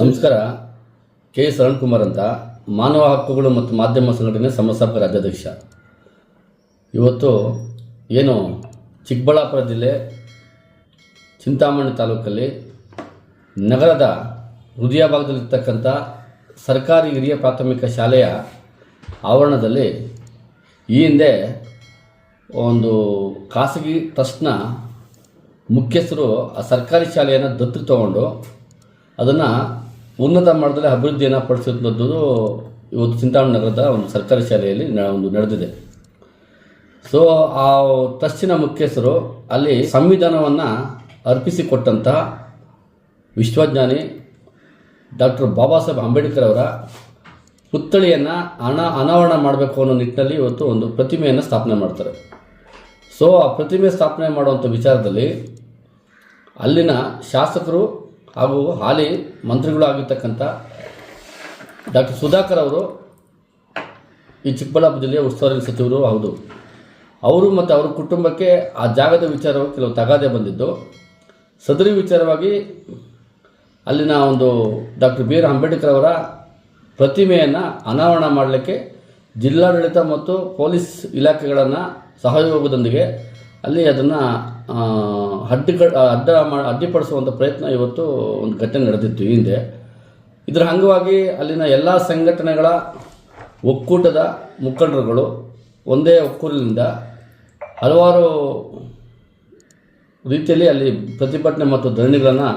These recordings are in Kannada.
ನಮಸ್ಕಾರ. ಕೆ ಎಸ್ ಅರುಣ್ಕುಮಾರ್ ಅಂತ ಮಾನವ ಹಕ್ಕುಗಳು ಮತ್ತು ಮಾಧ್ಯಮ ಸಂಘಟನೆ ಸಂಸ್ಥಾಪಕ ರಾಜ್ಯಾಧ್ಯಕ್ಷ. ಇವತ್ತು ಏನು ಚಿಕ್ಕಬಳ್ಳಾಪುರ ಜಿಲ್ಲೆ ಚಿಂತಾಮಣಿ ತಾಲೂಕಲ್ಲಿ ನಗರದ ಹೃದಯ ಭಾಗದಲ್ಲಿರ್ತಕ್ಕಂಥ ಸರ್ಕಾರಿ ಹಿರಿಯ ಪ್ರಾಥಮಿಕ ಶಾಲೆಯ ಆವರಣದಲ್ಲಿ ಈ ಹಿಂದೆ ಒಂದು ಖಾಸಗಿ ಟ್ರಸ್ಟ್ನ ಮುಖ್ಯಸ್ಥರು ಆ ಸರ್ಕಾರಿ ಶಾಲೆಯನ್ನು ದತ್ತು ತಗೊಂಡು ಅದನ್ನು ಉನ್ನತ ಮಟ್ಟದಲ್ಲಿ ಅಭಿವೃದ್ಧಿಯನ್ನು ಪಡಿಸುವಂಥದ್ದು ಇವತ್ತು ಚಿಂತಾಮಣಿ ನಗರದ ಒಂದು ಸರ್ಕಾರಿ ಶಾಲೆಯಲ್ಲಿ ಒಂದು ನಡೆದಿದೆ. ಸೊ ಆ ಟ್ರಸ್ಟಿನ ಮುಖ್ಯಸ್ಥರು ಅಲ್ಲಿ ಸಂವಿಧಾನವನ್ನು ಅರ್ಪಿಸಿಕೊಟ್ಟಂತಹ ವಿಶ್ವಜ್ಞಾನಿ ಡಾಕ್ಟರ್ ಬಾಬಾ ಸಾಹೇಬ್ ಅಂಬೇಡ್ಕರ್ ಅವರ ಪುತ್ಥಳಿಯನ್ನು ಅನ ಅನಾವರಣ ಮಾಡಬೇಕು ಅನ್ನೋ ನಿಟ್ಟಿನಲ್ಲಿ ಇವತ್ತು ಒಂದು ಪ್ರತಿಮೆಯನ್ನು ಸ್ಥಾಪನೆ ಮಾಡ್ತಾರೆ. ಸೊ ಆ ಪ್ರತಿಮೆ ಸ್ಥಾಪನೆ ಮಾಡುವಂಥ ವಿಚಾರದಲ್ಲಿ ಅಲ್ಲಿನ ಶಾಸಕರು ಹಾಗೂ ಹಾಲಿ ಮಂತ್ರಿಗಳು ಆಗಿರ್ತಕ್ಕಂಥ ಡಾಕ್ಟರ್ ಸುಧಾಕರ್ ಅವರು ಈ ಚಿಕ್ಕಬಳ್ಳಾಪುರ ಜಿಲ್ಲೆಯ ಉಸ್ತುವಾರಿ ಸಚಿವರು ಹೌದು. ಅವರು ಮತ್ತು ಅವರ ಕುಟುಂಬಕ್ಕೆ ಆ ಜಾಗದ ವಿಚಾರವಾಗಿ ಕೆಲವು ತಗಾದೆ ಬಂದಿದ್ದು. ಸದರಿ ವಿಚಾರವಾಗಿ ಅಲ್ಲಿನ ಒಂದು ಡಾಕ್ಟರ್ ಬಿ ಆರ್ ಅಂಬೇಡ್ಕರ್ ಅವರ ಪ್ರತಿಮೆಯನ್ನು ಅನಾವರಣ ಮಾಡಲಿಕ್ಕೆ ಜಿಲ್ಲಾಡಳಿತ ಮತ್ತು ಪೊಲೀಸ್ ಇಲಾಖೆಗಳನ್ನು ಸಹಯೋಗದೊಂದಿಗೆ ಅಲ್ಲಿ ಅದನ್ನು ಅಡ್ಡಿ ಅಡ್ಡ ಮಾ ಅಡ್ಡಿಪಡಿಸುವಂಥ ಪ್ರಯತ್ನ ಇವತ್ತು ಒಂದು ಘಟನೆ ನಡೆದಿತ್ತು ಹಿಂದೆ. ಇದರ ಅಂಗವಾಗಿ ಅಲ್ಲಿನ ಎಲ್ಲ ಸಂಘಟನೆಗಳ ಒಕ್ಕೂಟದ ಮುಖಂಡರುಗಳು ಒಂದೇ ಒಕ್ಕೂಲಿನಿಂದ ಹಲವಾರು ರೀತಿಯಲ್ಲಿ ಅಲ್ಲಿ ಪ್ರತಿಭಟನೆ ಮತ್ತು ಧರಣಿಗಳನ್ನು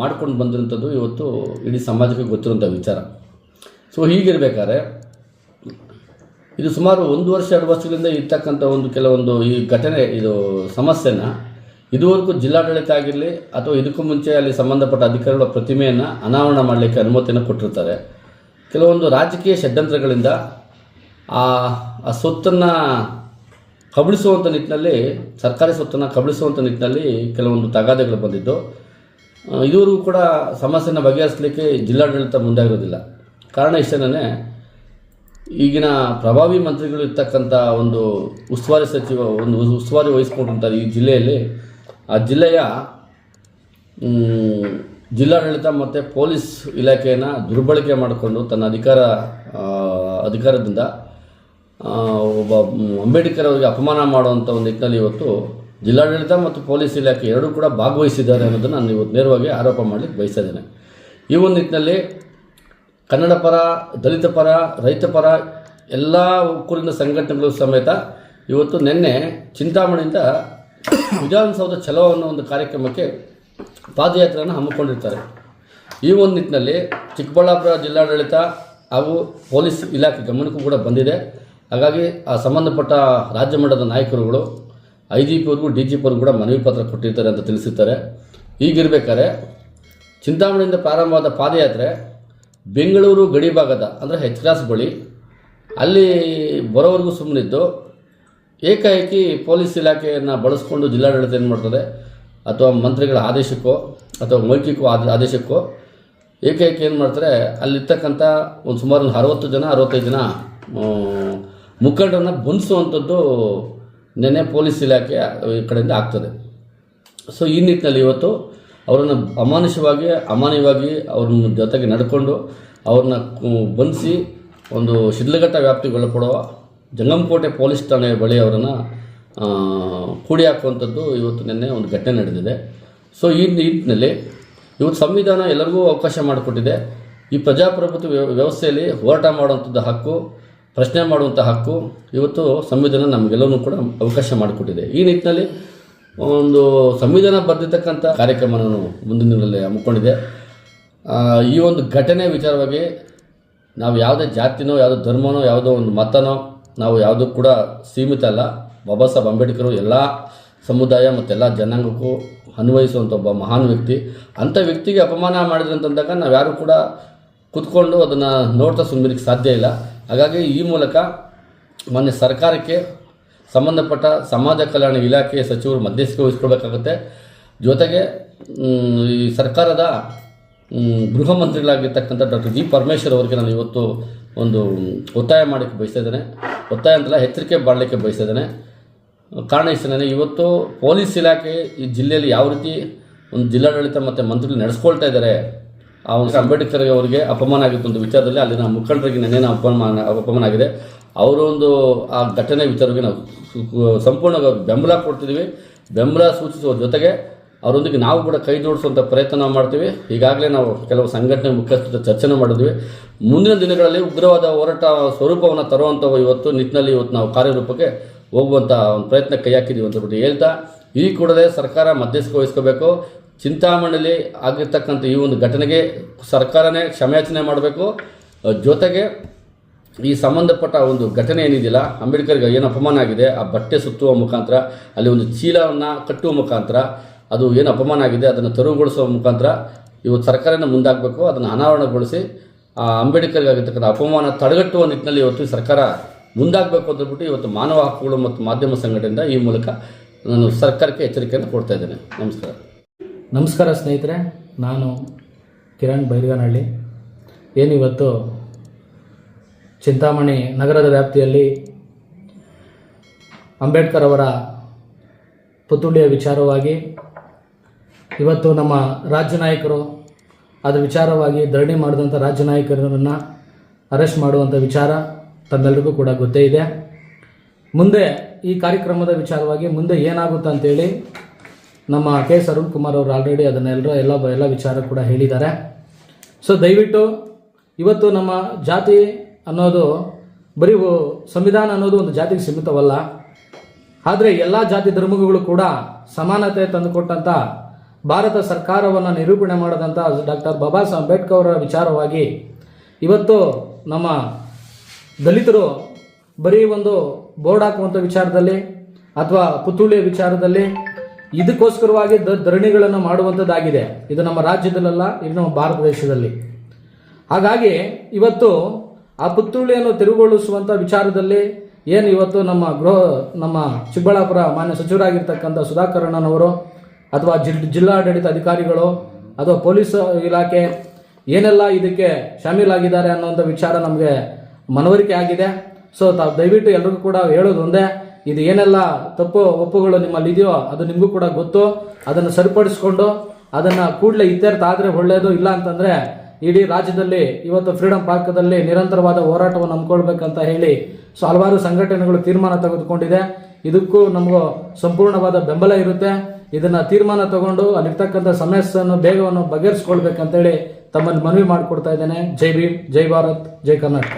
ಮಾಡ್ಕೊಂಡು ಬಂದಿರುವಂಥದ್ದು ಇವತ್ತು ಇಡೀ ಸಮಾಜಕ್ಕೆ ಗೊತ್ತಿರುವಂಥ ವಿಚಾರ. ಸೊ ಹೀಗಿರ್ಬೇಕಾದ್ರೆ ಇದು ಸುಮಾರು ಒಂದು ವರ್ಷ, ಎರಡು ವರ್ಷಗಳಿಂದ ಇರ್ತಕ್ಕಂಥ ಒಂದು ಕೆಲವೊಂದು ಈ ಘಟನೆ, ಇದು ಸಮಸ್ಯೆನ. ಇದುವರೆಗೂ ಜಿಲ್ಲಾಡಳಿತ ಆಗಿರಲಿ ಅಥವಾ ಇದಕ್ಕೂ ಮುಂಚೆ ಅಲ್ಲಿ ಸಂಬಂಧಪಟ್ಟ ಅಧಿಕಾರಿಗಳ ಪ್ರತಿಮೆಯನ್ನು ಅನಾವರಣ ಮಾಡಲಿಕ್ಕೆ ಅನುಮತಿಯನ್ನು ಕೊಟ್ಟಿರ್ತಾರೆ. ಕೆಲವೊಂದು ರಾಜಕೀಯ ಷಡ್ಯಂತ್ರಗಳಿಂದ ಆ ಆ ಸೊತ್ತನ್ನು ಕಬಳಿಸುವಂಥ ನಿಟ್ಟಿನಲ್ಲಿ, ಸರ್ಕಾರಿ ಸೊತ್ತನ್ನು ಕಬಳಿಸುವಂಥ ನಿಟ್ಟಿನಲ್ಲಿ ಕೆಲವೊಂದು ತಗಾದೆಗಳು ಬಂದಿದ್ದು. ಇದುವರೆಗೂ ಕೂಡ ಸಮಸ್ಯೆನ ಬಗೆಹರಿಸಲಿಕ್ಕೆ ಜಿಲ್ಲಾಡಳಿತ ಮುಂದಾಗಿರೋದಿಲ್ಲ. ಕಾರಣ ಇಷ್ಟನೇ ಈಗಿನ ಪ್ರಭಾವಿ ಮಂತ್ರಿಗಳು ಇರ್ತಕ್ಕಂಥ ಒಂದು ಉಸ್ತುವಾರಿ ಸಚಿವ, ಒಂದು ಉಸ್ತುವಾರಿ ವಹಿಸ್ಕೊಂಡಿರ್ತಾರೆ ಈ ಜಿಲ್ಲೆಯಲ್ಲಿ, ಆ ಜಿಲ್ಲೆಯ ಜಿಲ್ಲಾಡಳಿತ ಮತ್ತು ಪೊಲೀಸ್ ಇಲಾಖೆಯನ್ನು ದುರ್ಬಳಕೆ ಮಾಡಿಕೊಂಡು ತನ್ನ ಅಧಿಕಾರ ಅಧಿಕಾರದಿಂದ ಒಬ್ಬ ಅಂಬೇಡ್ಕರ್ ಅವರಿಗೆ ಅಪಮಾನ ಮಾಡುವಂಥ ಒಂದು ನಿಟ್ಟಿನಲ್ಲಿ ಇವತ್ತು ಜಿಲ್ಲಾಡಳಿತ ಮತ್ತು ಪೊಲೀಸ್ ಇಲಾಖೆ ಎರಡೂ ಕೂಡ ಭಾಗವಹಿಸಿದ್ದಾರೆ ಅನ್ನೋದನ್ನು ನಾನು ಇವತ್ತು ನೇರವಾಗಿ ಆರೋಪ ಮಾಡಲಿಕ್ಕೆ ಬಯಸಿದ್ದೇನೆ ಈ ಒಂದು ನಿಟ್ಟಿನಲ್ಲಿ ಕನ್ನಡ ಪರ, ದಲಿತ ಪರ, ರೈತ ಪರ, ಎಲ್ಲ ಒಕ್ಕೂರಿನ ಸಂಘಟನೆಗಳು ಸಮೇತ ಇವತ್ತು ನಿನ್ನೆ ಚಿಂತಾಮಣಿಯಿಂದ ವಿಧಾನಸೌಧ ಛಲೋ ಅನ್ನೋ ಒಂದು ಕಾರ್ಯಕ್ರಮಕ್ಕೆ ಪಾದಯಾತ್ರೆಯನ್ನು ಹಮ್ಮಿಕೊಂಡಿರ್ತಾರೆ. ಈ ಒಂದು ನಿಟ್ಟಿನಲ್ಲಿ ಚಿಕ್ಕಬಳ್ಳಾಪುರ ಜಿಲ್ಲಾಡಳಿತ ಹಾಗೂ ಪೊಲೀಸ್ ಇಲಾಖೆ ಗಮನಕ್ಕೂ ಕೂಡ ಬಂದಿದೆ. ಹಾಗಾಗಿ ಆ ಸಂಬಂಧಪಟ್ಟ ರಾಜ್ಯ ಮಟ್ಟದ ನಾಯಕರುಗಳು ಐ ಜಿ ಪಿ ಅವ್ರಿಗೂ ಡಿ ಜಿ ಪಿ ಅವ್ರಿಗೂ ಕೂಡ ಮನವಿ ಪತ್ರ ಕೊಟ್ಟಿರ್ತಾರೆ ಅಂತ ತಿಳಿಸಿರ್ತಾರೆ. ಈಗಿರ್ಬೇಕಾದ್ರೆ ಚಿಂತಾಮಣಿಯಿಂದ ಪ್ರಾರಂಭವಾದ ಪಾದಯಾತ್ರೆ ಬೆಂಗಳೂರು ಗಡಿ ಭಾಗದ, ಅಂದರೆ ಹೆಚ್ ಕ್ರಾಸ್ ಬಳಿ, ಅಲ್ಲಿ ಬರೋವರೆಗೂ ಸುಮ್ಮನಿದ್ದು ಏಕಾಏಕಿ ಪೊಲೀಸ್ ಇಲಾಖೆಯನ್ನು ಬಳಸ್ಕೊಂಡು ಜಿಲ್ಲಾಡಳಿತ ಏನು ಮಾಡ್ತದೆ? ಅಥವಾ ಮಂತ್ರಿಗಳ ಆದೇಶಕ್ಕೋ, ಅಥವಾ ಮೌಖಿಕೋ ಆದ, ಆದೇಶಕ್ಕೋ, ಏಕಾಏಕಿ ಏನು ಮಾಡ್ತಾರೆ? ಅಲ್ಲಿರ್ತಕ್ಕಂಥ ಒಂದು ಸುಮಾರು ಒಂದು ಅರವತ್ತು ಜನ, ಅರವತ್ತೈದು ಜನ ಮುಖಂಡರನ್ನ ಬಂಧಿಸುವಂಥದ್ದು ನೆನೆ ಪೊಲೀಸ್ ಇಲಾಖೆ ಈ ಕಡೆಯಿಂದ ಆಗ್ತದೆ. ಸೊ, ಈ ನಿಟ್ಟಿನಲ್ಲಿ ಇವತ್ತು ಅವರನ್ನು ಅಮಾನುಷವಾಗಿ ಅಮಾನ್ಯವಾಗಿ ಅವ್ರನ್ನ ಜೊತೆಗೆ ನಡ್ಕೊಂಡು ಅವ್ರನ್ನ ಬಂಧಿಸಿ ಒಂದು ಶಿಡ್ಲಘಟ್ಟ ವ್ಯಾಪ್ತಿಗೆ ಒಳಪಡುವ ಜಂಗಮಕೋಟೆ ಪೊಲೀಸ್ ಠಾಣೆಯ ಬಳಿ ಅವರನ್ನು ಕೂಡಿ ಹಾಕುವಂಥದ್ದು ಇವತ್ತು ನಿನ್ನೆ ಒಂದು ಘಟನೆ ನಡೆದಿದೆ. ಸೊ ಈ ನಿಟ್ಟಿನಲ್ಲಿ ಇವತ್ತು ಸಂವಿಧಾನ ಎಲ್ಲರಿಗೂ ಅವಕಾಶ ಮಾಡಿಕೊಟ್ಟಿದೆ. ಈ ಪ್ರಜಾಪ್ರಭುತ್ವ ವ್ಯವ- ವ್ಯವಸ್ಥೆಯಲ್ಲಿ ಹೋರಾಟ ಮಾಡುವಂಥದ್ದು ಹಕ್ಕು, ಪ್ರಶ್ನೆ ಮಾಡುವಂಥ ಹಕ್ಕು ಇವತ್ತು ಸಂವಿಧಾನ ನಮಗೆಲ್ಲವೂ ಕೂಡ ಅವಕಾಶ ಮಾಡಿಕೊಟ್ಟಿದೆ. ಈ ನಿಟ್ಟಿನಲ್ಲಿ ಒಂದು ಸಂವಿಧಾನ ಬರೆದಿರ್ತಕ್ಕಂಥ ಕಾರ್ಯಕ್ರಮವನ್ನು ಮುಂದಿನ ದಿನದಲ್ಲಿ ಹಮ್ಮಿಕೊಂಡಿದೆ. ಈ ಒಂದು ಘಟನೆ ವಿಚಾರವಾಗಿ ನಾವು ಯಾವುದೇ ಜಾತಿನೋ, ಯಾವುದೋ ಧರ್ಮನೋ, ಯಾವುದೋ ಒಂದು ಮತನೋ, ನಾವು ಯಾವುದೂ ಕೂಡ ಸೀಮಿತ ಅಲ್ಲ. ಬಾಬಾ ಸಾಹೇಬ್ ಅಂಬೇಡ್ಕರು ಎಲ್ಲ ಸಮುದಾಯ ಮತ್ತೆಲ್ಲ ಜನಾಂಗಕ್ಕೂ ಅನ್ವಯಿಸುವಂಥ ಒಬ್ಬ ಮಹಾನ್ ವ್ಯಕ್ತಿ. ಅಂಥ ವ್ಯಕ್ತಿಗೆ ಅಪಮಾನ ಮಾಡಿದ್ರೆ ಅಂತಂದಾಗ ನಾವು ಯಾರು ಕೂಡ ಕೂತ್ಕೊಂಡು ಅದನ್ನು ನೋಡ್ತಾ ಸುಮ್ಮನಿಕ್ಕೆ ಸಾಧ್ಯ ಇಲ್ಲ. ಹಾಗಾಗಿ ಈ ಮೂಲಕ ಮೊನ್ನೆ ಸರ್ಕಾರಕ್ಕೆ ಸಂಬಂಧಪಟ್ಟ ಸಮಾಜ ಕಲ್ಯಾಣ ಇಲಾಖೆಯ ಸಚಿವರು ಮಧ್ಯಸ್ಥಿಕೆ ವಹಿಸ್ಕೊಳ್ಬೇಕಾಗುತ್ತೆ. ಜೊತೆಗೆ ಈ ಸರ್ಕಾರದ ಗೃಹ ಮಂತ್ರಿಗಳಾಗಿರ್ತಕ್ಕಂಥ ಡಾಕ್ಟರ್ ಜಿ ಪರಮೇಶ್ವರ್ ಅವರಿಗೆ ನಾನು ಇವತ್ತು ಒಂದು ಒತ್ತಾಯ ಮಾಡಲಿಕ್ಕೆ ಬಯಸ್ತಾ ಇದ್ದೇನೆ. ಒತ್ತಾಯ ಅಂತಲ್ಲ, ಎಚ್ಚರಿಕೆ ಮಾಡಲಿಕ್ಕೆ ಬಯಸ್ತಾ ಇದ್ದೇನೆ. ಕಾರಣ ಇಷ್ಟೇ ಇವತ್ತು ಪೊಲೀಸ್ ಇಲಾಖೆ ಈ ಜಿಲ್ಲೆಯಲ್ಲಿ ಯಾವ ರೀತಿ ಒಂದು ಜಿಲ್ಲಾಡಳಿತ ಮತ್ತು ಮಂತ್ರಿಗಳು ನಡೆಸ್ಕೊಳ್ತಾ ಇದ್ದಾರೆ, ಆ ಒಂದು ಅಂಬೇಡ್ಕರ್ ಅವರಿಗೆ ಅಪಮಾನ ಆಗಿತ್ತು ಒಂದು ವಿಚಾರದಲ್ಲಿ ಅಲ್ಲಿನ ಮುಖಂಡರಿಗೆ ನೆನ್ನೆ ಅಪಮಾನ ಅಪಮಾನ ಆಗಿದೆ. ಅವರೊಂದು ಆ ಘಟನೆ ವಿಚಾರವಾಗಿ ನಾವು ಸಂಪೂರ್ಣ ಬೆಂಬಲ ಕೊಡ್ತಿದ್ದೀವಿ ಬೆಂಬಲ ಸೂಚಿಸುವ ಜೊತೆಗೆ ಅವರೊಂದಿಗೆ ನಾವು ಕೂಡ ಕೈ ಜೋಡಿಸುವಂಥ ಪ್ರಯತ್ನ ಮಾಡ್ತೀವಿ. ಈಗಾಗಲೇ ನಾವು ಕೆಲವು ಸಂಘಟನೆ ಮುಖ್ಯಸ್ಥರ ಚರ್ಚೆನೂ ಮಾಡಿದ್ವಿ. ಮುಂದಿನ ದಿನಗಳಲ್ಲಿ ಉಗ್ರವಾದ ಹೋರಾಟ ಸ್ವರೂಪವನ್ನು ತರುವಂಥ ಇವತ್ತು ನಿಟ್ಟಿನಲ್ಲಿ ಇವತ್ತು ನಾವು ಕಾರ್ಯರೂಪಕ್ಕೆ ಹೋಗುವಂಥ ಒಂದು ಪ್ರಯತ್ನ ಕೈ ಹಾಕಿದ್ದೀವಿ ಅಂತ ಬಿಟ್ಟು ಹೇಳ್ತಾ, ಈ ಕೂಡಲೇ ಸರ್ಕಾರ ಮಧ್ಯಸ್ಥಿಕೆ ವಹಿಸ್ಕೋಬೇಕು. ಚಿಂತಾಮಣಿಲಿ ಆಗಿರ್ತಕ್ಕಂಥ ಈ ಒಂದು ಘಟನೆಗೆ ಸರ್ಕಾರನೇ ಕ್ಷಮೆಯಾಚನೆ ಮಾಡಬೇಕು. ಜೊತೆಗೆ ಈ ಸಂಬಂಧಪಟ್ಟ ಒಂದು ಘಟನೆ ಏನಿದೆಯಲ್ಲ, ಅಂಬೇಡ್ಕರ್ಗೆ ಏನು ಅಪಮಾನ ಆಗಿದೆ, ಆ ಬಟ್ಟೆ ಸುತ್ತುವ ಮುಖಾಂತರ, ಅಲ್ಲಿ ಒಂದು ಚೀಲವನ್ನು ಕಟ್ಟುವ ಮುಖಾಂತರ, ಅದು ಏನು ಅಪಮಾನ ಆಗಿದೆ, ಅದನ್ನು ತೆರವುಗೊಳಿಸುವ ಮುಖಾಂತರ ಇವತ್ತು ಸರ್ಕಾರನ ಮುಂದಾಗಬೇಕು, ಅದನ್ನು ಅನಾವರಣಗೊಳಿಸಿ, ಆ ಅಂಬೇಡ್ಕರ್ಗೆ ಆಗಿರ್ತಕ್ಕಂಥ ಅಪಮಾನ ತಡೆಗಟ್ಟುವ ನಿಟ್ಟಿನಲ್ಲಿ ಇವತ್ತು ಸರ್ಕಾರ ಮುಂದಾಗಬೇಕು ಅಂತ ಇವತ್ತು ಮಾನವ ಹಕ್ಕುಗಳು ಮತ್ತು ಮಾಧ್ಯಮ ಸಂಘಟನೆಯಿಂದ ಈ ಮೂಲಕ ನಾನು ಸರ್ಕಾರಕ್ಕೆ ಎಚ್ಚರಿಕೆಯನ್ನು ಕೊಡ್ತಾ ಇದ್ದೇನೆ. ನಮಸ್ಕಾರ. ನಮಸ್ಕಾರ ಸ್ನೇಹಿತರೆ, ನಾನು ಕಿರಣ್ ಬೈರ್ಗನಹಳ್ಳಿ. ಏನಿವತ್ತು ಚಿಂತಾಮಣಿ ನಗರದ ವ್ಯಾಪ್ತಿಯಲ್ಲಿ ಅಂಬೇಡ್ಕರ್ ಅವರ ಪುತ್ತುಳಿಯ ವಿಚಾರವಾಗಿ ಇವತ್ತು ನಮ್ಮ ರಾಜ್ಯ ನಾಯಕರು ಅದರ ವಿಚಾರವಾಗಿ ಧರಣಿ ಮಾಡಿದಂಥ ರಾಜ್ಯ ನಾಯಕರನ್ನು ಅರೆಸ್ಟ್ ಮಾಡುವಂಥ ವಿಚಾರ ತಮ್ಮೆಲ್ಲರಿಗೂ ಕೂಡ ಗೊತ್ತೇ ಇದೆ. ಮುಂದೆ ಈ ಕಾರ್ಯಕ್ರಮದ ವಿಚಾರವಾಗಿ ಮುಂದೆ ಏನಾಗುತ್ತೆ ಅಂತೇಳಿ ನಮ್ಮ ಕೆ ಎಸ್ ಅರುಣ್ ಕುಮಾರ್ ಅವರು ಆಲ್ರೆಡಿ ಅದನ್ನೆಲ್ಲರ ಎಲ್ಲ ಎಲ್ಲ ವಿಚಾರ ಕೂಡ ಹೇಳಿದ್ದಾರೆ. ಸೊ ದಯವಿಟ್ಟು ಇವತ್ತು ನಮ್ಮ ಜಾತಿ ಅನ್ನೋದು, ಬರೀ ಸಂವಿಧಾನ ಅನ್ನೋದು ಒಂದು ಜಾತಿಗೆ ಸೀಮಿತವಲ್ಲ. ಆದರೆ ಎಲ್ಲ ಜಾತಿ ಧರ್ಮಗಳು ಕೂಡ ಸಮಾನತೆ ತಂದುಕೊಟ್ಟಂಥ ಭಾರತ ಸರ್ಕಾರವನ್ನು ನಿರೂಪಣೆ ಮಾಡಿದಂಥ ಡಾಕ್ಟರ್ ಬಾಬಾ ಸಾಹೇಬ್ ಅಂಬೇಡ್ಕರ್ ಅವರ ವಿಚಾರವಾಗಿ ಇವತ್ತು ನಮ್ಮ ದಲಿತರು ಬರೀ ಒಂದು ಬೋರ್ಡ್ ಹಾಕುವಂಥ ವಿಚಾರದಲ್ಲಿ ಅಥವಾ ಪುತ್ತೂಳಿಯ ವಿಚಾರದಲ್ಲಿ ಇದಕ್ಕೋಸ್ಕರವಾಗಿ ದ ಧರಣಿಗಳನ್ನು ಮಾಡುವಂಥದ್ದಾಗಿದೆ ಇದು ನಮ್ಮ ರಾಜ್ಯದಲ್ಲ ಇದು ನಮ್ಮ ಭಾರತ ದೇಶದಲ್ಲಿ. ಹಾಗಾಗಿ ಇವತ್ತು ಆ ಪುತ್ತೂಳಿಯನ್ನು ತೆರವುಗೊಳಿಸುವಂಥ ವಿಚಾರದಲ್ಲಿ ಏನು ಇವತ್ತು ನಮ್ಮ ಗೃಹ, ನಮ್ಮ ಚಿಕ್ಕಬಳ್ಳಾಪುರ ಮಾನ್ಯ ಸಚಿವರಾಗಿರ್ತಕ್ಕಂಥ ಸುಧಾಕರ್ ಅಣ್ಣನವರು ಅಥವಾ ಜಿ ಜಿಲ್ಲಾಡಳಿತ ಅಧಿಕಾರಿಗಳು ಅಥವಾ ಪೊಲೀಸ್ ಇಲಾಖೆ ಏನೆಲ್ಲ ಇದಕ್ಕೆ ಶಾಮೀಲಾಗಿದ್ದಾರೆ ಅನ್ನೋಂಥ ವಿಚಾರ ನಮಗೆ ಮನವರಿಕೆ ಆಗಿದೆ. ಸೊ ತಾವು ದಯವಿಟ್ಟು ಎಲ್ರಿಗೂ ಕೂಡ ಹೇಳೋದು ಒಂದೇ, ಇದು ಏನೆಲ್ಲ ತಪ್ಪು ಒಪ್ಪುಗಳು ನಿಮ್ಮಲ್ಲಿ ಇದೆಯೋ ಅದು ನಿಮಗೂ ಕೂಡ ಗೊತ್ತು. ಅದನ್ನು ಸರಿಪಡಿಸ್ಕೊಂಡು ಅದನ್ನು ಕೂಡಲೇ ಇತ್ಯರ್ಥ ಆದರೆ ಒಳ್ಳೆಯದು ಇಲ್ಲ ಅಂತಂದರೆ ಇಡೀ ರಾಜ್ಯದಲ್ಲಿ ಇವತ್ತು ಫ್ರೀಡಂ ಪಾರ್ಕ್ದಲ್ಲಿ ನಿರಂತರವಾದ ಹೋರಾಟವನ್ನು ಹಮ್ಮಿಕೊಳ್ಬೇಕಂತ ಹೇಳಿ ಸೊ ಹಲವಾರು ಸಂಘಟನೆಗಳು ತೀರ್ಮಾನ ತೆಗೆದುಕೊಂಡಿದೆ. ಇದಕ್ಕೂ ನಮಗೂ ಸಂಪೂರ್ಣವಾದ ಬೆಂಬಲ ಇರುತ್ತೆ. ಇದನ್ನ ತೀರ್ಮಾನ ತಗೊಂಡು ಅಲ್ಲಿರ್ತಕ್ಕಂಥ ಸಮಸ್ಯೆಯನ್ನು ಬೇಗವನ್ನು ಬಗೆಹರಿಸ್ಕೊಳ್ಬೇಕಂತೇಳಿ ತಮ್ಮಲ್ಲಿ ಮನವಿ ಮಾಡಿಕೊಡ್ತಾ ಇದ್ದೇನೆ. ಜೈ ಭೀಮ್, ಜೈ ಭಾರತ್, ಜೈ ಕರ್ನಾಟಕ.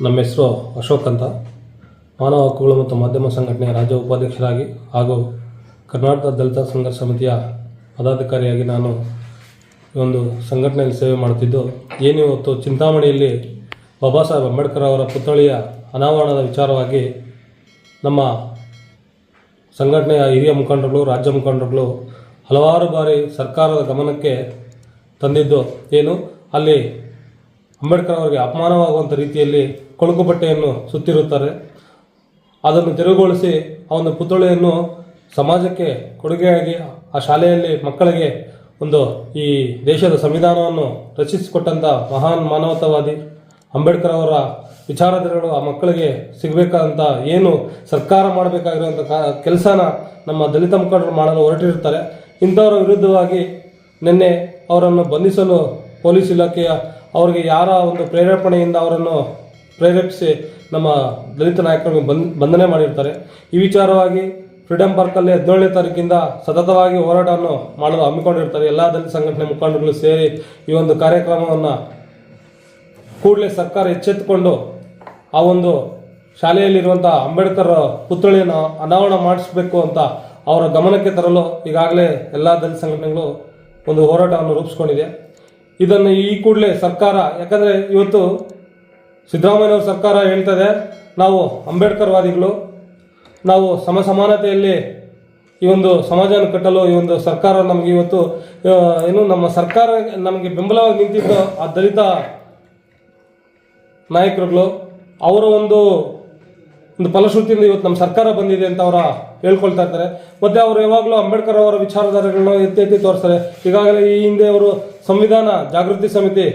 ನಮ್ಮ ಹೆಸರು ಅಶೋಕ್ ಅಂತ. ಮಾನವ ಹಕ್ಕುಗಳು ಮತ್ತು ಮಾಧ್ಯಮ ಸಂಘಟನೆಯ ರಾಜ್ಯ ಉಪಾಧ್ಯಕ್ಷರಾಗಿ ಹಾಗೂ ಕರ್ನಾಟಕ ದಲಿತ ಸಂಘರ್ಷ ಸಮಿತಿಯ ಪದಾಧಿಕಾರಿಯಾಗಿ ನಾನು ಒಂದು ಸಂಘಟನೆಯಲ್ಲಿ ಸೇವೆ ಮಾಡುತ್ತಿದ್ದು, ಏನು ಚಿಂತಾಮಣಿಯಲ್ಲಿ ಬಾಬಾ ಸಾಹೇಬ್ ಅಂಬೇಡ್ಕರ್ ಅವರ ಪುತ್ಥಳಿಯ ಅನಾವರಣದ ವಿಚಾರವಾಗಿ ನಮ್ಮ ಸಂಘಟನೆಯ ಹಿರಿಯ ಮುಖಂಡರುಗಳು, ರಾಜ್ಯ ಮುಖಂಡರುಗಳು ಹಲವಾರು ಬಾರಿ ಸರ್ಕಾರದ ಗಮನಕ್ಕೆ ತಂದಿದ್ದು, ಏನು? ಅಲ್ಲಿ ಅಂಬೇಡ್ಕರ್ ಅವರಿಗೆ ಅಪಮಾನವಾಗುವಂಥ ರೀತಿಯಲ್ಲಿ ಕೊಳಕು ಬಟ್ಟೆಯನ್ನು ಸುತ್ತಿರುತ್ತಾರೆ. ಅದನ್ನು ತೆರವುಗೊಳಿಸಿ ಆ ಒಂದು ಪುತ್ಥಳಿಯನ್ನು ಸಮಾಜಕ್ಕೆ ಕೊಡುಗೆಯಾಗಿ ಆ ಶಾಲೆಯಲ್ಲಿ ಮಕ್ಕಳಿಗೆ ಒಂದು ಈ ದೇಶದ ಸಂವಿಧಾನವನ್ನು ರಚಿಸಿಕೊಟ್ಟಂಥ ಮಹಾನ್ ಮಾನವತಾವಾದಿ ಅಂಬೇಡ್ಕರ್ ಅವರ ವಿಚಾರಧಾರೆಗಳು ಆ ಮಕ್ಕಳಿಗೆ ಸಿಗಬೇಕಾದಂಥ ಏನು ಸರ್ಕಾರ ಮಾಡಬೇಕಾಗಿರುವಂಥ ಕೆಲಸನ ನಮ್ಮ ದಲಿತ ಮುಖಂಡರು ಮಾಡಲು ಹೊರಟಿರುತ್ತಾರೆ. ಇಂಥವರ ವಿರುದ್ಧವಾಗಿ ನಿನ್ನೆ ಅವರನ್ನು ಬಂಧಿಸಲು ಪೊಲೀಸ್ ಇಲಾಖೆಯ ಅವರಿಗೆ ಯಾರ ಒಂದು ಪ್ರೇರೇಪಣೆಯಿಂದ ಅವರನ್ನು ಪ್ರೇರೇಪಿಸಿ ನಮ್ಮ ದಲಿತ ನಾಯಕರಿಗೆ ಬಂದ್, ಬಂಧನೆ ಮಾಡಿರ್ತಾರೆ. ಈ ವಿಚಾರವಾಗಿ ಫ್ರೀಡಂ ಪಾರ್ಕಲ್ಲಿ ಹದಿನೇಳನೇ ತಾರೀಕಿಂದ ಸತತವಾಗಿ ಹೋರಾಟವನ್ನು ಮಾಡಲು ಹಮ್ಮಿಕೊಂಡಿರ್ತಾರೆ. ಎಲ್ಲ ದಲಿತ ಸಂಘಟನೆ ಮುಖಂಡರುಗಳು ಸೇರಿ ಈ ಒಂದು ಕಾರ್ಯಕ್ರಮವನ್ನು ಕೂಡಲೇ ಸರ್ಕಾರ ಎಚ್ಚೆತ್ತುಕೊಂಡು ಆ ಒಂದು ಶಾಲೆಯಲ್ಲಿರುವಂಥ ಅಂಬೇಡ್ಕರ್ ಪುತ್ಥಳಿಯನ್ನು ಅನಾವರಣ ಮಾಡಿಸಬೇಕು ಅಂತ ಅವರ ಗಮನಕ್ಕೆ ತರಲು ಈಗಾಗಲೇ ಎಲ್ಲ ದಲಿತ ಸಂಘಟನೆಗಳು ಒಂದು ಹೋರಾಟವನ್ನು ರೂಪಿಸ್ಕೊಂಡಿದೆ. ಇದನ್ನು ಈ ಕೂಡಲೇ ಸರ್ಕಾರ, ಯಾಕಂದರೆ ಇವತ್ತು ಸಿದ್ದರಾಮಯ್ಯವ್ರ ಸರ್ಕಾರ ಹೇಳ್ತದೆ ನಾವು ಅಂಬೇಡ್ಕರ್ ವಾದಿಗಳು ನಾವು ಸಮಸಮಾನತೆಯಲ್ಲಿ ಈ ಒಂದು ಸಮಾಜವನ್ನು ಕಟ್ಟಲು ಈ ಒಂದು ಸರ್ಕಾರ ನಮಗೆ ಇವತ್ತು ಏನು ನಮ್ಮ ಸರ್ಕಾರ ನಮಗೆ ಬೆಂಬಲವಾಗಿ ನಿಂತಿದ್ದ ಆ ದಲಿತ ನಾಯಕರುಗಳು, ಅವರ ಒಂದು ಒಂದು ಫಲಶ್ರುತಿಯಿಂದ ಇವತ್ತು ನಮ್ಮ ಸರ್ಕಾರ ಬಂದಿದೆ ಅಂತ ಅವರ ಹೇಳ್ಕೊಳ್ತಾ ಇರ್ತಾರೆ. ಮತ್ತೆ ಅವರು ಯಾವಾಗಲೂ ಅಂಬೇಡ್ಕರ್ ಅವರ ವಿಚಾರಧಾರೆಗಳನ್ನ ಎತ್ತಿ ಎತ್ತಿ ತೋರಿಸ್ತಾರೆ. ಈಗಾಗಲೇ ಈ ಹಿಂದೆ ಅವರು ಸಂವಿಧಾನ ಜಾಗೃತಿ ಸಮಿತಿ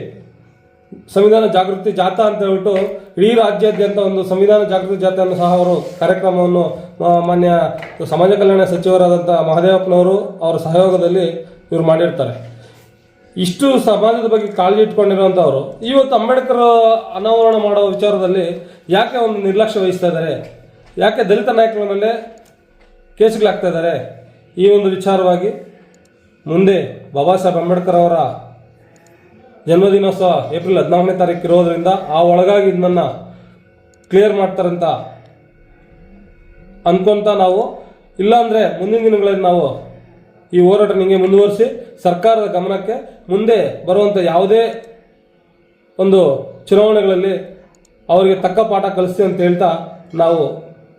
ಸಂವಿಧಾನ ಜಾಗೃತಿ ಜಾಥಾ ಅಂತ ಹೇಳ್ಬಿಟ್ಟು ಇಡೀ ರಾಜ್ಯಾದ್ಯಂತ ಒಂದು ಸಂವಿಧಾನ ಜಾಗೃತಿ ಜಾಥಾವನ್ನು ಸಹ ಅವರು ಕಾರ್ಯಕ್ರಮವನ್ನು ಮಾನ್ಯ ಸಮಾಜ ಕಲ್ಯಾಣ ಸಚಿವರಾದಂಥ ಮಹದೇವಪ್ಪನವರು ಅವರ ಸಹಯೋಗದಲ್ಲಿ ಇವರು ಮಾಡಿರ್ತಾರೆ. ಇಷ್ಟು ಸಮಾಜದ ಬಗ್ಗೆ ಕಾಳಜಿ ಇಟ್ಕೊಂಡಿರುವಂಥವ್ರು ಇವತ್ತು ಅಂಬೇಡ್ಕರ್ ಅನಾವರಣ ಮಾಡೋ ವಿಚಾರದಲ್ಲಿ ಯಾಕೆ ಒಂದು ನಿರ್ಲಕ್ಷ್ಯ ವಹಿಸ್ತಾ ಇದ್ದಾರೆ ಯಾಕೆ ದಲಿತ ನಾಯಕರ ಮೇಲೆ ಕೇಸುಗಳಾಗ್ತಾ ಇದ್ದಾರೆ ಈ ಒಂದು ವಿಚಾರವಾಗಿ ಮುಂದೆ ಬಾಬಾ ಸಾಹೇಬ್ ಅಂಬೇಡ್ಕರ್ ಅವರ ಜನ್ಮದಿನೋತ್ಸವ ಏಪ್ರಿಲ್ ಹದಿನಾಲ್ಕನೇ ತಾರೀಕು ಇರೋದ್ರಿಂದ ಆ ಒಳಗಾಗಿ ಇದನ್ನ ಕ್ಲಿಯರ್ ಮಾಡ್ತಾರಂತ ಅನ್ಕೊಂತ ನಾವು, ಇಲ್ಲಾಂದ್ರೆ ಮುಂದಿನ ದಿನಗಳಲ್ಲಿ ನಾವು ಈ ಹೋರಾಟ ನಿಮಗೆ ಮುಂದುವರಿಸಿ ಸರ್ಕಾರದ ಗಮನಕ್ಕೆ ಮುಂದೆ ಬರುವಂಥ ಯಾವುದೇ ಒಂದು ಚುನಾವಣೆಗಳಲ್ಲಿ ಅವರಿಗೆ ತಕ್ಕ ಪಾಠ ಕಲಿಸಿ ಅಂತ ಹೇಳ್ತಾ ನಾವು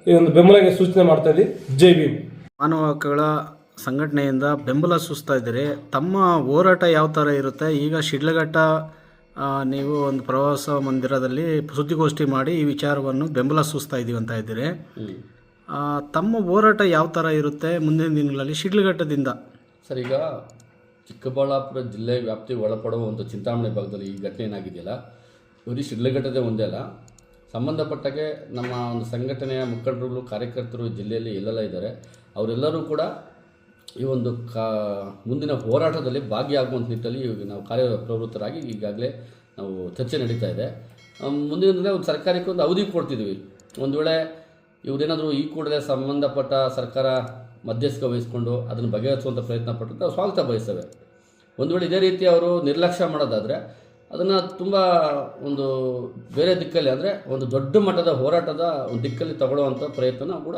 ಈ ಒಂದು ಬೆಂಬಲಕ್ಕೆ ಸೂಚನೆ ಮಾಡ್ತಾ ಇದ್ದೀವಿ. ಜೈ ಭೀಮ್. ಮಾನವ ಹಕ್ಕುಗಳ ಸಂಘಟನೆಯಿಂದ ಬೆಂಬಲ ಸೂಸ್ತಾ ಇದ್ದೀರಿ. ತಮ್ಮ ಹೋರಾಟ ಯಾವ ಥರ ಇರುತ್ತೆ? ಈಗ ಶಿಡ್ಲಘಟ್ಟ ನೀವು ಒಂದು ಪ್ರವಾಸ ಮಂದಿರದಲ್ಲಿ ಸುದ್ದಿಗೋಷ್ಠಿ ಮಾಡಿ ಈ ವಿಚಾರವನ್ನು ಬೆಂಬಲ ಸೂಸ್ತಾ ಇದ್ದೀವಿ ಅಂತ ಇದ್ದೀರಿ. ತಮ್ಮ ಹೋರಾಟ ಯಾವ ಥರ ಇರುತ್ತೆ ಮುಂದಿನ ದಿನಗಳಲ್ಲಿ ಶಿಡ್ಲಘಟ್ಟದಿಂದ? ಸರ್, ಈಗ ಚಿಕ್ಕಬಳ್ಳಾಪುರ ಜಿಲ್ಲೆ ವ್ಯಾಪ್ತಿಗೆ ಒಳಪಡುವ ಒಂದು ಚಿಂತಾಮಣಿ ಭಾಗದಲ್ಲಿ ಈ ಘಟನೆ ಏನಾಗಿದೆಯಲ್ಲ? ಬರೀ ಶಿಡ್ಲಘಟ್ಟದೇ ಒಂದೇ ಅಲ್ಲ. ಸಂಬಂಧಪಟ್ಟಾಗೆ ನಮ್ಮ ಒಂದು ಸಂಘಟನೆಯ ಮುಖಂಡರುಗಳು, ಕಾರ್ಯಕರ್ತರು ಜಿಲ್ಲೆಯಲ್ಲಿ ಎಲ್ಲೆಲ್ಲ ಇದ್ದಾರೆ. ಅವರೆಲ್ಲರೂ ಕೂಡ ಈ ಒಂದು ಕಾ, ಮುಂದಿನ ಹೋರಾಟದಲ್ಲಿ ಭಾಗಿಯಾಗುವಂಥ ನಿಟ್ಟಲ್ಲಿ ನಾವು ಕಾರ್ಯ ಪ್ರವೃತ್ತರಾಗಿ ಈಗಾಗಲೇ ನಾವು ಚರ್ಚೆ ನಡೀತಾ ಇದೆ. ಮುಂದಿನ ದಿನ ಒಂದು ಸರ್ಕಾರಕ್ಕೆ ಒಂದು ಅವಧಿ ಕೊಡ್ತಿದ್ವಿ. ಒಂದು ವೇಳೆ ಇವರೇನಾದರೂ ಈ ಕೂಡಲೇ ಸಂಬಂಧಪಟ್ಟ ಸರ್ಕಾರ ಮಧ್ಯಸ್ಥಿಕೆ ವಹಿಸ್ಕೊಂಡು ಅದನ್ನು ಬಗೆಹರಿಸುವಂಥ ಪ್ರಯತ್ನ ಪಟ್ಟು ಸ್ವಾಗತ ಬಯಸ್ತೇವೆ. ಒಂದು ವೇಳೆ ಇದೇ ರೀತಿ ಅವರು ನಿರ್ಲಕ್ಷ್ಯ ಮಾಡೋದಾದರೆ ಅದನ್ನು ತುಂಬ ಒಂದು ಬೇರೆ ದಿಕ್ಕಲ್ಲಿ ಅಂದರೆ ಒಂದು ದೊಡ್ಡ ಮಟ್ಟದ ಹೋರಾಟದ ಒಂದು ದಿಕ್ಕಲ್ಲಿ ತಗೊಳ್ಳುವಂಥ ಪ್ರಯತ್ನ ಕೂಡ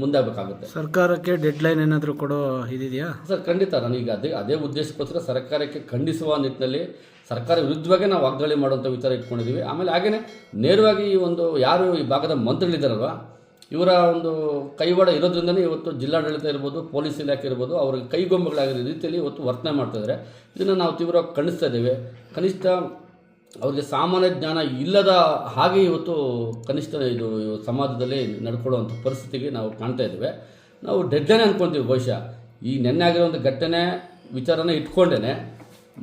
ಮುಂದಾಗಬೇಕಾಗುತ್ತೆ. ಸರ್ಕಾರಕ್ಕೆ ಡೆಡ್ಲೈನ್ ಏನಾದರೂ ಕೊಡೋ ಇದಿದೆಯಾ? ಸರ್ ಖಂಡಿತ. ನನಗೆ ಅದೇ ಅದೇ ಉದ್ದೇಶಕ್ಕೋಸ್ಕರ ಸರ್ಕಾರಕ್ಕೆ ಖಂಡಿಸುವ ನಿಟ್ಟಿನಲ್ಲಿ ಸರ್ಕಾರ ವಿರುದ್ಧವಾಗಿ ನಾವು ವಾಗ್ದಾಳಿ ಮಾಡುವಂಥ ವಿಚಾರ ಇಟ್ಕೊಂಡಿದ್ದೀವಿ. ಆಮೇಲೆ ಹಾಗೇನೆ ನೇರವಾಗಿ ಈ ಒಂದು ಯಾರು ಈ ಭಾಗದ ಮಂತ್ರಿಗಳಿದ್ದಾರಲ್ವ ಇವರ ಒಂದು ಕೈವಾಡ ಇರೋದ್ರಿಂದನೇ ಇವತ್ತು ಜಿಲ್ಲಾಡಳಿತ ಇರ್ಬೋದು, ಪೊಲೀಸ್ ಇಲಾಖೆ ಇರ್ಬೋದು, ಅವ್ರಿಗೆ ಕೈಗೊಂಬೆಗಳಾಗಿರೋ ರೀತಿಯಲ್ಲಿ ಇವತ್ತು ವರ್ತನೆ ಮಾಡ್ತಾ ಇದ್ದಾರೆ ಇದನ್ನು ನಾವು ತೀವ್ರವಾಗಿ ಖಂಡಿಸ್ತಾ ಇದ್ದೇವೆ. ಕನಿಷ್ಠ ಅವರಿಗೆ ಸಾಮಾನ್ಯ ಜ್ಞಾನ ಇಲ್ಲದ ಹಾಗೆ ಇವತ್ತು ಕನಿಷ್ಠ ಇದು ಸಮಾಜದಲ್ಲಿ ನಡ್ಕೊಳ್ಳುವಂಥ ಪರಿಸ್ಥಿತಿಗೆ ನಾವು ಕಾಣ್ತಾ ಇದ್ದೇವೆ. ನಾವು ಡೆಡ್ಲೈನ್ ಅಂದ್ಕೊತೀವಿ ಬಹುಶಃ. ಈ ನೆನ್ನೆ ಆಗಿರುವಂಥ ಘಟನೆ ವಿಚಾರನ ಇಟ್ಕೊಂಡೇನೆ.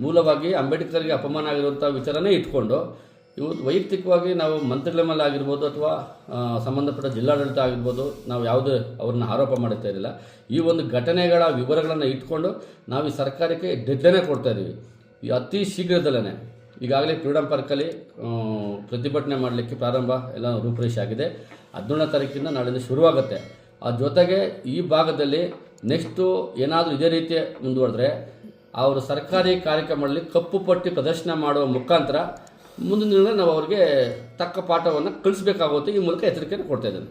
ಮೂಲವಾಗಿ ಅಂಬೇಡ್ಕರ್ಗೆ ಅಪಮಾನ ಆಗಿರುವಂಥ ವಿಚಾರನೇ ಇಟ್ಕೊಂಡು ಇವತ್ತು ವೈಯಕ್ತಿಕವಾಗಿ ನಾವು ಮಂತ್ರಿ ಲೆವೆಲ್ ಆಗಿರ್ಬೋದು ಅಥವಾ ಸಂಬಂಧಪಟ್ಟ ಜಿಲ್ಲಾಡಳಿತ ಆಗಿರ್ಬೋದು, ನಾವು ಯಾವುದೇ ಅವ್ರನ್ನ ಆರೋಪ ಮಾಡುತ್ತಾ ಇರಲಿಲ್ಲ. ಈ ಒಂದು ಘಟನೆಗಳ ವಿವರಗಳನ್ನು ಇಟ್ಕೊಂಡು ನಾವು ಈ ಸರ್ಕಾರಕ್ಕೆ ಡೆಡ್ಲೈನೇ ಕೊಡ್ತಾ ಇದ್ದೀವಿ. ಈ ಅತಿ ಶೀಘ್ರದಲ್ಲೇ ಈಗಾಗಲೇ ಫ್ರೀಡಂ ಪಾರ್ಕಲ್ಲಿ ಪ್ರತಿಭಟನೆ ಮಾಡಲಿಕ್ಕೆ ಪ್ರಾರಂಭ, ಎಲ್ಲ ರೂಪುರೇಷೆ ಆಗಿದೆ. ಹದಿನೇಳನೇ ತಾರೀಕಿಂದ ನಾಳೆ ಶುರುವಾಗುತ್ತೆ. ಆ ಜೊತೆಗೆ ಈ ಭಾಗದಲ್ಲಿ ನೆಕ್ಸ್ಟು ಏನಾದರೂ ಇದೇ ರೀತಿ ಮುಂದುವರೆದ್ರೆ, ಅವರು ಸರ್ಕಾರಿ ಕಾರ್ಯಕ್ರಮಗಳಲ್ಲಿ ಕಪ್ಪು ಪಟ್ಟಿ ಪ್ರದರ್ಶನ ಮಾಡುವ ಮುಖಾಂತರ ಮುಂದಿನ ದಿನ ನಾವು ಅವರಿಗೆ ತಕ್ಕ ಪಾಠವನ್ನು ಕಲಿಸಬೇಕಾಗುತ್ತೆ ಈ ಮೂಲಕ ಎಚ್ಚರಿಕೆಯನ್ನು ಕೊಡ್ತಾ ಇದ್ದೇನೆ.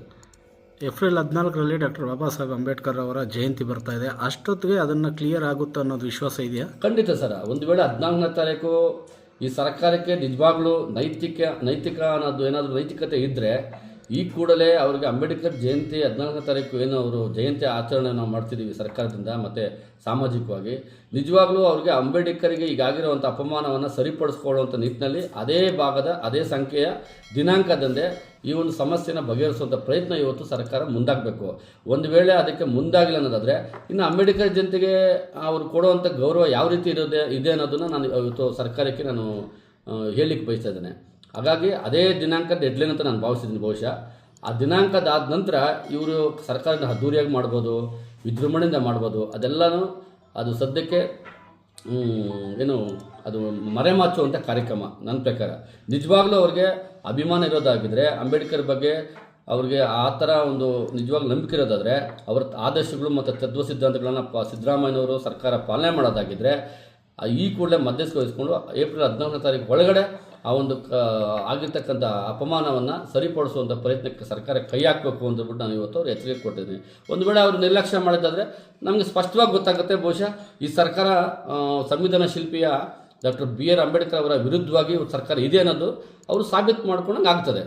ಏಪ್ರಿಲ್ ಹದಿನಾಲ್ಕರಲ್ಲಿ ಡಾಕ್ಟರ್ ಬಾಬಾ ಸಾಹೇಬ್ ಅಂಬೇಡ್ಕರ್ ಅವರ ಜಯಂತಿ ಬರ್ತಾ ಇದೆ. ಅಷ್ಟೊತ್ತಿಗೆ ಅದನ್ನು ಕ್ಲಿಯರ್ ಆಗುತ್ತೆ ಅನ್ನೋದು ವಿಶ್ವಾಸ ಇದೆಯಾ? ಖಂಡಿತ ಸರ್. ಒಂದು ವೇಳೆ ಹದಿನಾಲ್ಕನೇ ತಾರೀಕು ಈ ಸರ್ಕಾರಕ್ಕೆ ನಿಜವಾಗ್ಲೂ ನೈತಿಕ ನೈತಿಕ ಅನ್ನೋದು ಏನಾದರೂ ನೈತಿಕತೆ ಇದ್ದರೆ ಈ ಕೂಡಲೇ ಅವರಿಗೆ ಅಂಬೇಡ್ಕರ್ ಜಯಂತಿ ಹದಿನಾಲ್ಕನೇ ತಾರೀಕು ಏನು ಅವರು ಜಯಂತಿ ಆಚರಣೆ ನಾವು ಮಾಡ್ತಿದ್ದೀವಿ ಸರ್ಕಾರದಿಂದ ಮತ್ತು ಸಾಮಾಜಿಕವಾಗಿ. ನಿಜವಾಗ್ಲೂ ಅವ್ರಿಗೆ ಅಂಬೇಡ್ಕರ್ಗೆ ಈಗಾಗಿರುವಂಥ ಅಪಮಾನವನ್ನು ಸರಿಪಡಿಸ್ಕೊಳ್ಳುವಂಥ ನಿಟ್ಟಿನಲ್ಲಿ ಅದೇ ಭಾಗದ, ಅದೇ ಸಂಖ್ಯೆಯ ದಿನಾಂಕದಂದೇ ಈ ಒಂದು ಸಮಸ್ಯೆನ ಬಗೆಹರಿಸುವಂಥ ಪ್ರಯತ್ನ ಇವತ್ತು ಸರ್ಕಾರ ಮುಂದಾಗಬೇಕು. ಒಂದು ವೇಳೆ ಅದಕ್ಕೆ ಮುಂದಾಗಿಲ್ಲ ಅನ್ನೋದಾದರೆ ಇನ್ನು ಅಂಬೇಡ್ಕರ್ ಜಯಂತಿಗೆ ಅವರು ಕೊಡುವಂಥ ಗೌರವ ಯಾವ ರೀತಿ ಇರೋದೇ, ಇದೆ ಅನ್ನೋದನ್ನು ನಾನು ಇವತ್ತು ಸರ್ಕಾರಕ್ಕೆ ನಾನು ಹೇಳಲಿಕ್ಕೆ ಬಯಸ್ತಾ ಇದ್ದೇನೆ. ಹಾಗಾಗಿ ಅದೇ ದಿನಾಂಕ ಡೆಡ್ಲೈನ್ ಅಂತ ನಾನು ಭಾವಿಸಿದ್ದೀನಿ ಬಹುಶಃ. ಆ ದಿನಾಂಕದಾದ ನಂತರ ಇವರು ಸರ್ಕಾರದಿಂದ ಅದ್ದೂರಿಯಾಗಿ ಮಾಡ್ಬೋದು, ವಿಜೃಂಭಣೆಯಿಂದ ಮಾಡ್ಬೋದು, ಅದೆಲ್ಲನೂ ಅದು ಸದ್ಯಕ್ಕೆ ಏನು, ಅದು ಮರೆಮಾಚುವಂಥ ಕಾರ್ಯಕ್ರಮ ನನ್ನ ಪ್ರಕಾರ. ನಿಜವಾಗ್ಲೂ ಅವ್ರಿಗೆ ಅಭಿಮಾನ ಇರೋದಾಗಿದ್ದರೆ ಅಂಬೇಡ್ಕರ್ ಬಗ್ಗೆ ಅವ್ರಿಗೆ ಆ ಥರ ಒಂದು ನಿಜವಾಗ್ಲೂ ನಂಬಿಕೆ ಇರೋದಾದರೆ, ಅವರ ಆದರ್ಶಗಳು ಮತ್ತು ತತ್ವ ಸಿದ್ಧಾಂತಗಳನ್ನು ಪ, ಸಿದ್ದರಾಮಯ್ಯನವರು ಸರ್ಕಾರ ಪಾಲನೆ ಮಾಡೋದಾಗಿದ್ದರೆ ಈ ಕೂಡಲೇ ಮಧ್ಯಸ್ಥ ವಹಿಸ್ಕೊಂಡು ಏಪ್ರಿಲ್ ಹದಿನಾಲ್ಕನೇ ತಾರೀಕು ಒಳಗಡೆ ಆ ಒಂದು ಕ ಆಗಿರ್ತಕ್ಕಂಥ ಅಪಮಾನವನ್ನು ಸರಿಪಡಿಸುವಂಥ ಪ್ರಯತ್ನಕ್ಕೆ ಸರ್ಕಾರ ಕೈ ಹಾಕಬೇಕು ಅಂತಬಿಟ್ಟು ನಾನು ಇವತ್ತು ಅವ್ರು ಎಚ್ಚರಿಕೆ ಕೊಟ್ಟಿದ್ದೀನಿ. ಒಂದು ವೇಳೆ ಅವರು ನಿರ್ಲಕ್ಷ್ಯ ಮಾಡಿದ್ದಾದರೆ ನಮಗೆ ಸ್ಪಷ್ಟವಾಗಿ ಗೊತ್ತಾಗುತ್ತೆ ಬಹುಶಃ ಈ ಸರ್ಕಾರ ಸಂವಿಧಾನ ಶಿಲ್ಪಿಯ ಡಾಕ್ಟರ್ ಬಿ ಆರ್ ಅಂಬೇಡ್ಕರ್ ಅವರ ವಿರುದ್ಧವಾಗಿ ಸರ್ಕಾರ ಇದೆ ಅನ್ನೋದು ಅವರು ಸಾಬೀತು ಮಾಡ್ಕೊಂಡಂಗೆ ಆಗ್ತದೆ.